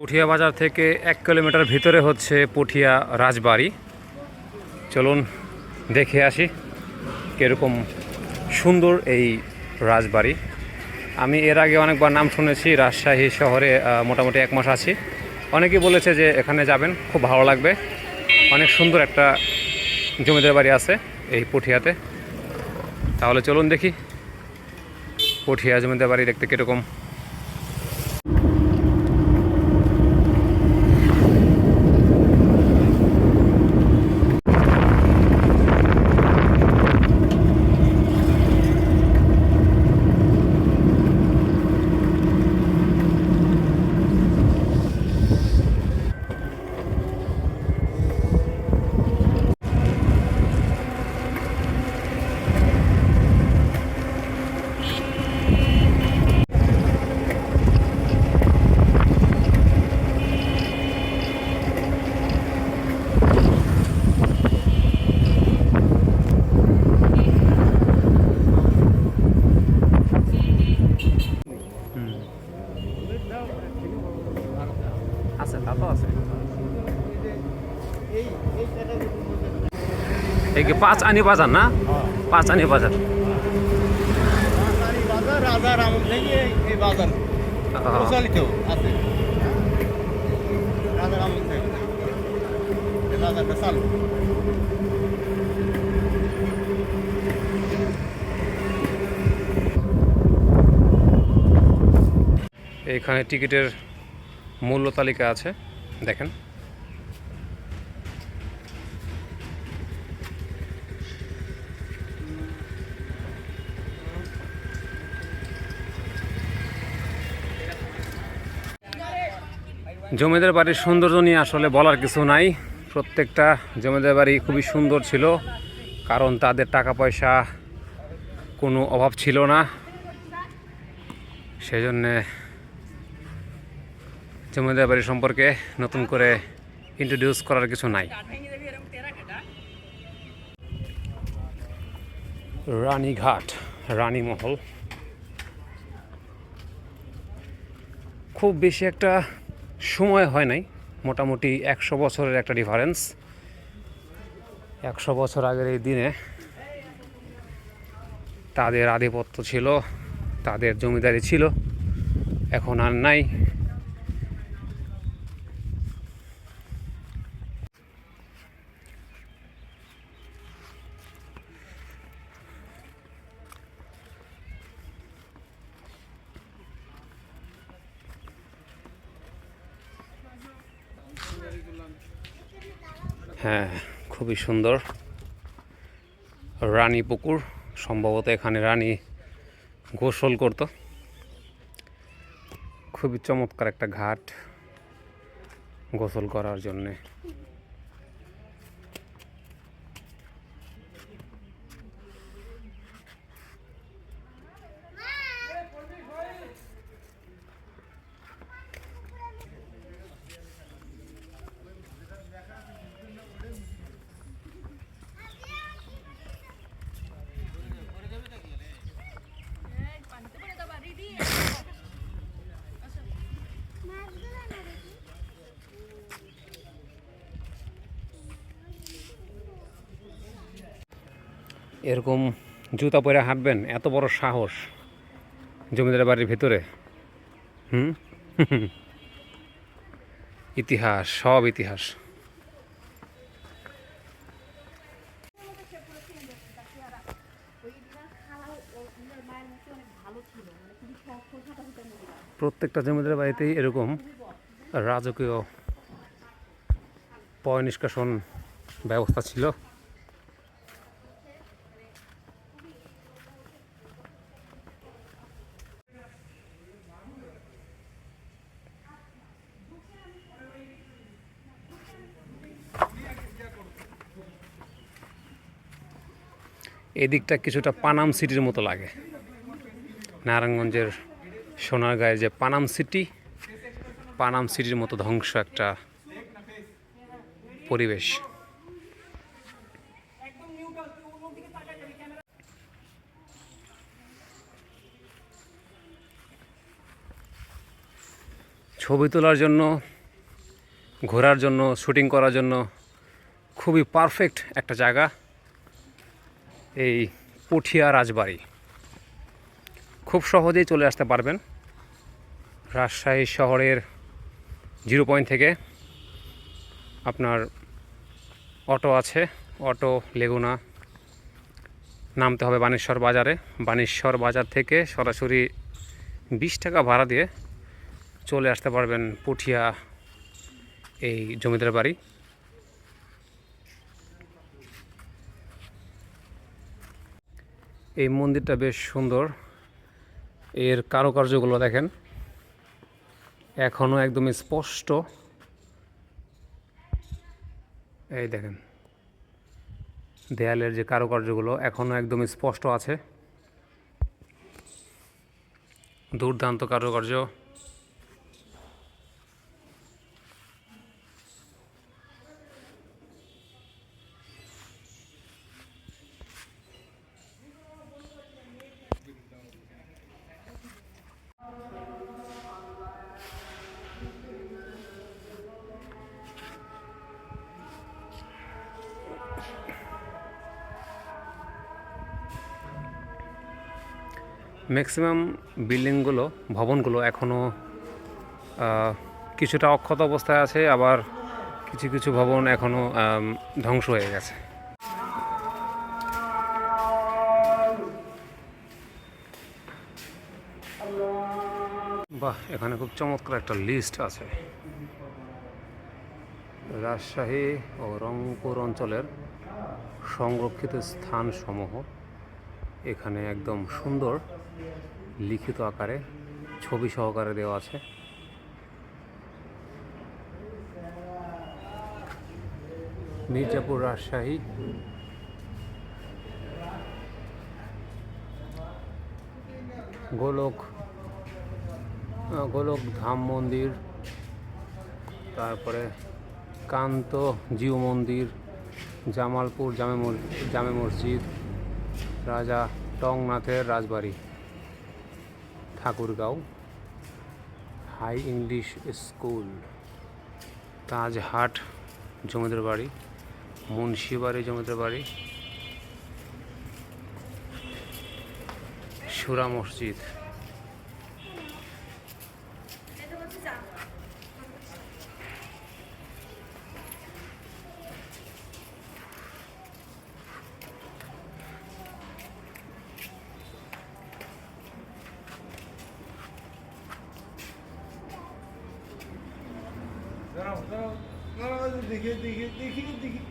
পুঠিয়া বাজার থেকে এক কিলোমিটার ভিতরে হচ্ছে পুঠিয়া রাজবাড়ি। চলুন দেখে আসি কীরকম সুন্দর এই রাজবাড়ি। আমি এর আগে অনেকবার নাম শুনেছি, রাজশাহী শহরে মোটামুটি এক মাস আছি। অনেকেই বলেছে যে এখানে যাবেন, খুব ভালো লাগবে। অনেক সুন্দর একটা জমিদার বাড়ি আছে এই পুঠিয়াতে। তাহলে চলুন দেখি পুঠিয়া জমিদার বাড়ি দেখতে কীরকম আছে তা তো আছে এই কি পাঁচ আনি বাজার না? পাঁচ আনি বাজার। এইখানে টিকিটের মূল্য তালিকা আছে। দেখেন। জমিদার বাড়ির সৌন্দর্য নিয়ে আসলে বলার কিছু নাই। প্রত্যেকটা জমিদার বাড়ি খুবই সুন্দর ছিল, কারণ তাদের টাকা পয়সা কোনো অভাব ছিল না। সেই জন্যে জমিদার বাড়ি সম্পর্কে নতুন করে ইন্ট্রোডিউস করার কিছু নাই। রানীঘাট, রানীমহল। খুব বেশি একটা সময় হয় নাই, মোটামুটি একশো বছরের একটা ডিফারেন্স একশো বছর আগের এই দিনে তাদের আধিপত্য ছিল, তাদের জমিদারি ছিল, এখন আর নাই। হ্যাঁ খুবই সুন্দর। রানী পুকুর, সম্ভবত এখানে রানী গোসল করত। খুবই চমৎকার একটা ঘাট গোসল করার জন্যে। এরকম জুতা পরে হাঁটবেন, এত বড় সাহস জমিদার বাড়ির ভিতরে। হুম? ইতিহাস, সব ইতিহাস। প্রত্যেকটা জমিদার বাড়িতেই এরকম রাজকীয় পয় নিষ্কাশন ব্যবস্থা ছিল। এদিকটা কিছুটা পানাম সিটির মতো লাগে। নারায়ণগঞ্জের সোনারগাঁয়ের যে পানাম সিটি, পানাম সিটির মতো ধ্বংস একটা পরিবেশ। ছবি তোলার জন্য, ঘোরার জন্য, শুটিং করার জন্য খুবই পারফেক্ট একটা জায়গা। এই পুঠিয়া রাজবাড়ি। খুব সহজেই চলে আসতে পারবেন। রাজশাহী শহরের জিরো পয়েন্ট থেকে আপনার অটো আছে, অটো লেগুনা। নামতে হবে বানেশ্বর বাজারে। বানেশ্বর বাজার থেকে সরাসরি বিশ টাকা ভাড়া দিয়ে চলে আসতে পারবেন পুঠিয়া এই জমিদার বাড়ি। এই মন্দিরটা বেশ সুন্দর। এর কারুকার্যগুলো দেখেন। এখনও একদম স্পষ্ট। এই দেখেন। দেয়ালের যে কারুকার্যগুলো এখনও একদম স্পষ্ট আছে। দুর্দান্ত কারুকার্য। ম্যাক্সিমাম বিল্ডিংগুলো, ভবনগুলো এখনও কিছুটা অক্ষত অবস্থায় আছে, আবার কিছু কিছু ভবন এখনও ধ্বংস হয়ে গেছে। বাহ, এখানে খুব চমৎকার একটা লিস্ট আছে। রাজশাহী ও রংপুর অঞ্চলের সংরক্ষিত স্থানসমূহ এখানে একদম সুন্দর। লিখিত আকারে, ছবি সহকারে দেওয়া আছে। মির্জাপুর রাজশাহী। গোলক গোলক ধাম মন্দির, তারপরে কান্ত জিউ মন্দির, জামালপুর জামে জামে মসজিদ, রাজা টংনাথের রাজবাড়ি। Thakurgaon high English school Tajhat জমিদার বাড়ি মুন্সিবাড়ি জমিদার বাড়ি সুরা মসজিদ। দাঁড়াও দাঁড়াও দাঁড়াও দেখি দেখি দেখি দেখি যাব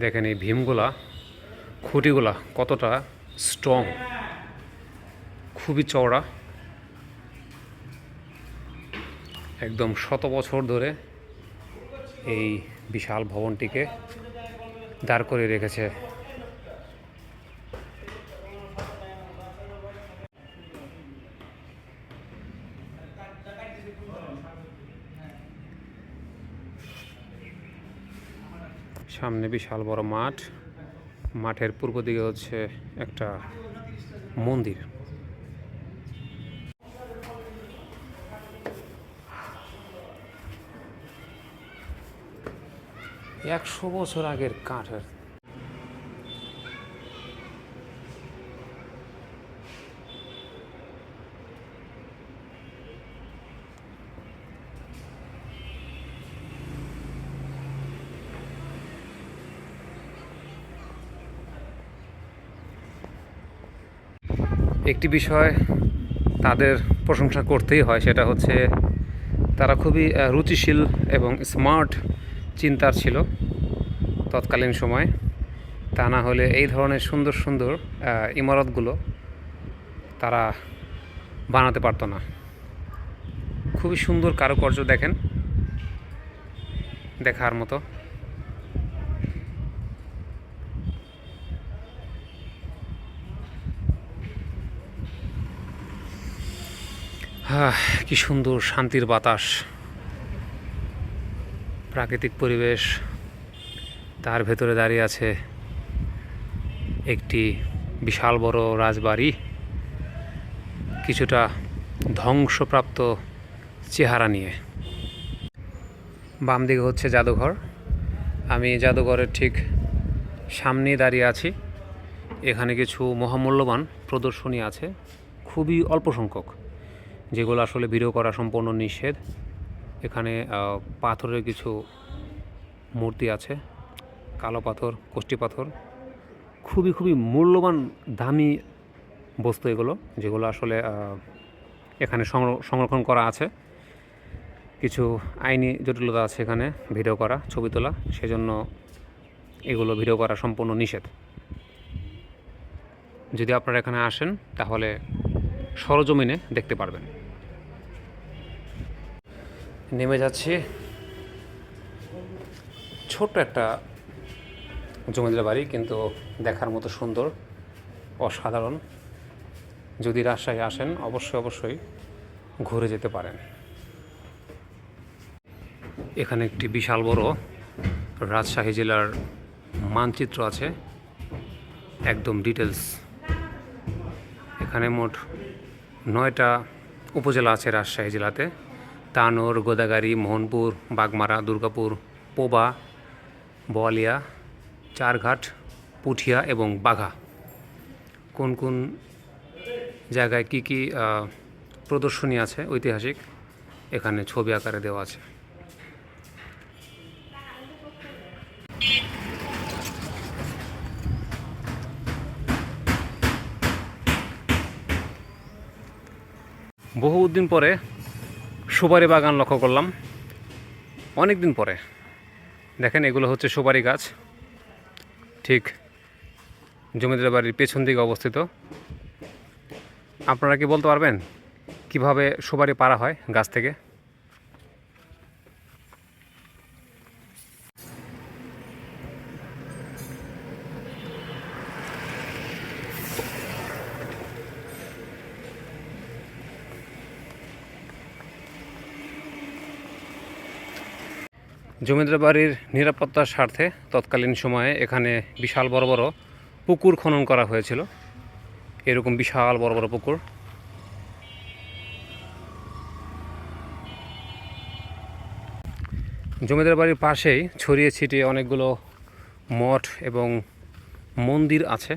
দেখেন এই ভীমগুলা, খুঁটিগুলা কতটা স্ট্রং খুবই চওড়া। একদম শত বছর ধরে এই বিশাল ভবনটিকে দাঁড় করে রেখেছে সামনে বিশাল বড় মাঠ। মাঠের পূর্ব দিকে হচ্ছে একটা মন্দির। একশো বছর আগের কাঠের একটি বিষয় তাদের প্রশংসা করতেই হয়, সেটা হচ্ছে তারা খুবই রুচিশীল এবং স্মার্ট চিন্তার ছিল তৎকালীন সময়। তা না হলে এই ধরনের সুন্দর সুন্দর ইমারতগুলো তারা বানাতে পারতো না। খুবই সুন্দর কারুকার্য দেখেন, দেখার মতো। কি সুন্দর শান্তির বাতাস। প্রাকৃতিক পরিবেশ তার ভেতরে দাঁড়িয়ে আছে একটি বিশাল বড় রাজবাড়ি। কিছুটা ধ্বংসপ্রাপ্ত চেহারা নিয়ে। বাম দিকে হচ্ছে জাদুঘর। আমি জাদুঘরের ঠিক সামনেই দাঁড়িয়ে আছি। এখানে কিছু মহামূল্যবান প্রদর্শনী আছে। খুবই অল্প সংখ্যক। যেগুলো আসলে ভিডিও করা সম্পূর্ণ নিষেধ। এখানে পাথরের কিছু মূর্তি আছে, কালো পাথর কষ্টি পাথর। খুবই খুবই মূল্যবান, দামি বস্তু এগুলো, যেগুলো আসলে এখানে সংর- সংরক্ষণ করা আছে। কিছু আইনি জটিলতা আছে এখানে ভিডিও করা, ছবি তোলা, সেজন্য এগুলো ভিডিও করা সম্পূর্ণ নিষেধ। যদি আপনারা এখানে আসেন, তাহলে সরজমিনে দেখতে পারবেন। নেমে যাচ্ছি। ছোট্ট একটা জমিদার বাড়ি, কিন্তু দেখার মতো সুন্দর, অসাধারণ। যদি রাজশাহী আসেন, অবশ্যই অবশ্যই ঘুরে যেতে পারেন। এখানে একটি বিশাল বড় রাজশাহী জেলার মানচিত্র আছে। একদম ডিটেলস এখানে মোট নয়টা উপজেলা আছে রাজশাহী জেলাতে। তানোর গোদাগাড়ি মোহনপুর, বাগমারা, দুর্গাপুর, পোবা, বোয়ালিয়া, চারঘাট, পুঠিয়া এবং বাঘা। কোন কোন জায়গায় কি কি প্রদর্শনী আছে ঐতিহাসিক? এখানে ছবি আকারে দেওয়া আছে। বহুদিন পরে সুপারি বাগান লক্ষ্য করলাম। অনেক দিন পরে। দেখেন, এগুলো হচ্ছে সুপারি গাছ। ঠিক জমিদার বাড়ির পেছন দিকে অবস্থিত। আপনারা কি বলতে পারবেন? কীভাবে সুপারি পারা হয় গাছ থেকে? জমিদার বাড়ির নিরাপত্তার স্বার্থে তৎকালীন সময়ে এখানে বিশাল বড় বড় পুকুর খনন করা হয়েছিল। এরকম বিশাল বড় বড় পুকুর। জমিদার বাড়ির পাশেই ছড়িয়ে ছিটিয়ে অনেকগুলো মঠ এবং মন্দির আছে।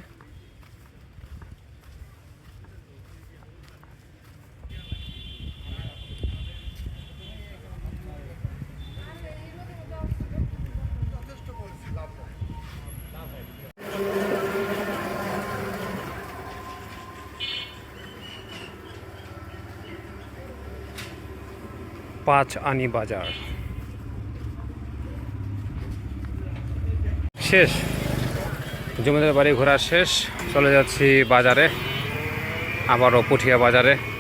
পাঁচ আনি বাজার। শেষ। জমিদার বাড়ি ঘোরা শেষ। চলে যাচ্ছি বাজারে। আবারও পুঠিয়া বাজারে।